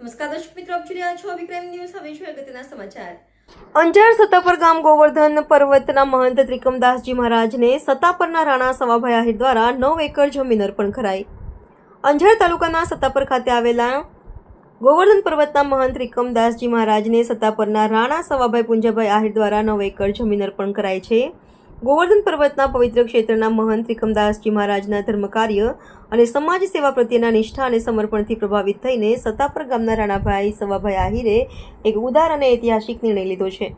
નમસ્કાર, દર્શક મિત્રો, આપ જોઈ રહ્યા છો વિક્રમ ન્યૂઝ. હવે અગત્યના સમાચાર. અંજાર સત્તાપર ગામ ગોવર્ધન પર્વતના મહંત ત્રિકમદાસજી મહારાજને સત્તાપરના રાણા સવાભાઈ આહિર દ્વારા નવ એકર જમીન અર્પણ કરાઈ. અંજાર તાલુકાના સત્તાપર ખાતે આવેલા ગોવર્ધન પર્વતના મહંત ત્રિકમદાસજી મહારાજને સત્તાપરના રાણા સવાભાઈ પુંજાભાઈ આહિર દ્વારા નવ એકર જમીન અર્પણ કરાઈ છે. ગોવર્ધન પર્વતના પવિત્ર ક્ષેત્રના મહંત ત્રિકમદાસજી મહારાજના ધર્મકાર્ય અને સમાજ સેવા પ્રત્યેના નિષ્ઠા અને સમર્પણથી પ્રભાવિત થઈને સત્તાપર ગામના રાણાભાઈ, સવાભાઈ આહિરે એક ઉદાર અને ઐતિહાસિક નિર્ણય લીધો છે.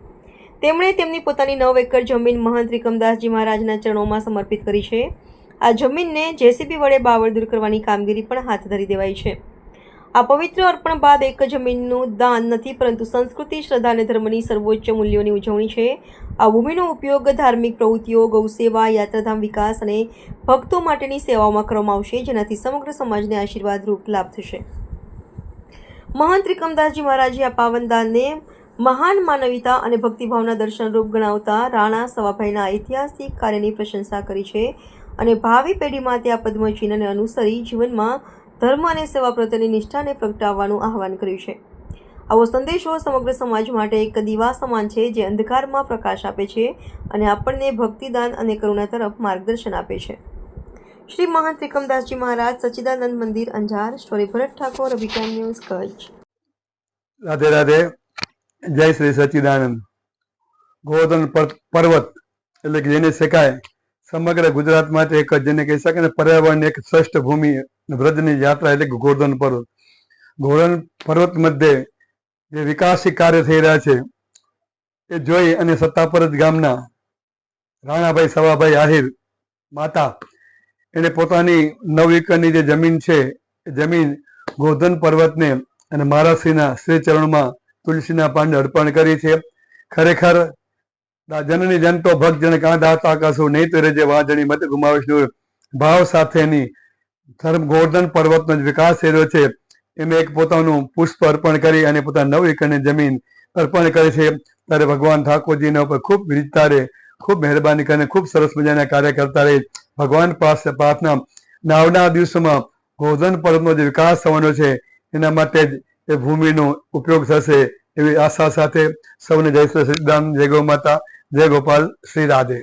તેમણે તેમની પોતાની નવ એકર જમીન મહંત ત્રિકમદાસજી મહારાજના ચરણોમાં સમર્પિત કરી છે. આ જમીનને જેસીબી વડે બાવળ દૂર કરવાની કામગીરી પણ હાથ ધરી દેવાઈ છે. આ પવિત્ર અર્પણ બાદ એક જમીનનું દાન નથી, પરંતુ સંસ્કૃતિ, શ્રદ્ધા અને ધર્મની સર્વોચ્ચ મૂલ્યોની ઉજવણી છે. આ ભૂમિનો ઉપયોગ ધાર્મિક પ્રવૃત્તિઓ, ગૌસેવા, યાત્રાધામ વિકાસ અને ભક્તો માટેની સેવાઓમાં કરવામાં આવશે, જેનાથી સમગ્ર સમાજને આશીર્વાદરૂપ લાભ થશે. મહંત ત્રિકમદાસજી મહારાજે આ પાવન દાનને મહાન માનવીતા અને ભક્તિભાવના દર્શનરૂપ ગણાવતા રાણા સવાભાઈના ઐતિહાસિક કાર્યની પ્રશંસા કરી છે અને ભાવિ પેઢીમાં તે આ પદ્મચિહ્નને અનુસરી જીવનમાં ધર્મ અને સેવા પ્રત્યેની નિષ્ઠાને પ્રગટાવવાનું આહવાન કર્યું છે. આવો સંદેશો સમગ્ર સમાજ માટે એક દીવા સમાન છે જે અંધકારમાં પ્રકાશ આપે છે અને આપણને ભક્તિદાન અને કરુણા તરફ માર્ગદર્શન આપે છે. શ્રી મહંત ત્રિકમદાસજી મહારાજ, સચ્ચિદાનંદ મંદિર, અંજાર, સ્ટોરી ભરત ઠાકોર અભિજ્ઞાન ન્યૂઝ, કચ્છ. રાધે રાધે. જય શ્રી સચ્ચિદાનંદ. ગોવર્ધન પર્વ- પર્વત, એટલે કે જેને શકાય, સમગ્ર ગુજરાત માટે એક જ, જેને કહી શકાય પર્યાવરણ એક શ્રેષ્ઠ ભૂમિ વ્રજની યાત્રા એટલે ગોવર્ધન પર્વત. ગોવર્ધન પર્વત મધ્યે જે વિકાસી કાર્ય થઈ રહ્યા છે, એ જોઈ અને સત્તાપરજ ગામના રાણાભાઈ, સવાભાઈ આહિર માતા, એને પોતાની નવ જે જમીન છે, એ જમીન ગોધન પર્વતને અને મહારાજશ્રીના શ્રી ચરણમાં તુલસીના પાંડે અર્પણ કરી છે. ખરેખર જનની જનતો ભક્ત જન કાંધા હતા કશું નહીં તો રેજે, વાજણી, મત ગુમાવીશ ભાવ સાથેની ધર્મ ગોવર્ધન પર્વતનો જે વિકાસ થઈ છે. એમાં એક પોતાનું પુષ્પ અર્પણ કરી અને પોતાના નવ એકરની જમીન અર્પણ કરે છે. ત્યારે ભગવાન ઠાકોરજીના ઉપર ખૂબ વિરીતતા રહે, ખૂબ મહેરબાની કરીને ખૂબ સરસ મજાના કાર્ય કરતા રહે. ભગવાન પાસે પ્રાર્થના ને દિવસોમાં ગોવર્ધન પર્વતનો જે વિકાસ થવાનો છે, એના માટે જ એ ભૂમિનો ઉપયોગ થશે એવી આશા સાથે સૌને જય શ્રી સિદ્ધાંત જય ગૌ માતા, જય ગોપાલ, શ્રી રાધે.